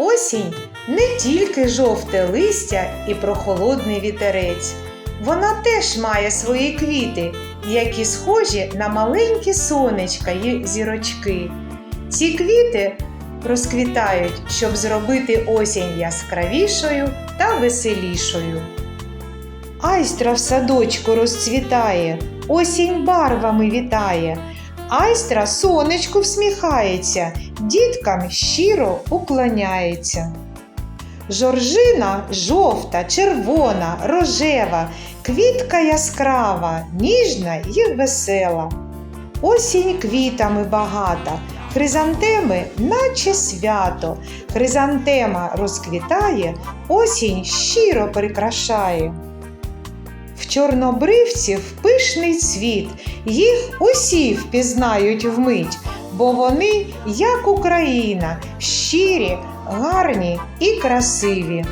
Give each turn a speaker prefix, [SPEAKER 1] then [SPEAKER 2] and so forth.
[SPEAKER 1] Осінь не тільки жовте листя і прохолодний вітерець. Вона теж має свої квіти, які схожі на маленькі сонечка і зірочки. Ці квіти розквітають, щоб зробити осінь яскравішою та веселішою. Айстра в садочку розцвітає, осінь барвами вітає. Айстра сонечку всміхається, діткам щиро уклоняється. Жоржина жовта, червона, рожева, квітка яскрава, ніжна і весела. Осінь квітами багата, хризантеми, наче свято. Хризантема розквітає, осінь щиро прикрашає. Чорнобривців пишний цвіт, їх усі впізнають вмить, бо вони, як Україна, щирі, гарні і красиві.